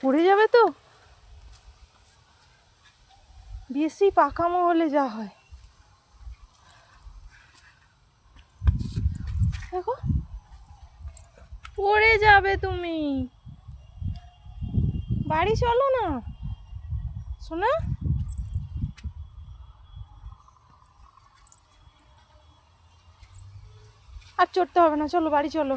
পড়ে যাবে তো? বেশি পাকামো হলে যা হয়। দেখো, পড়ে যাবে তুমি। বাড়ি চলো না। শোনা আর চড়তে হবে না, চলো, বাড়ি চলো।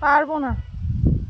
পারব না।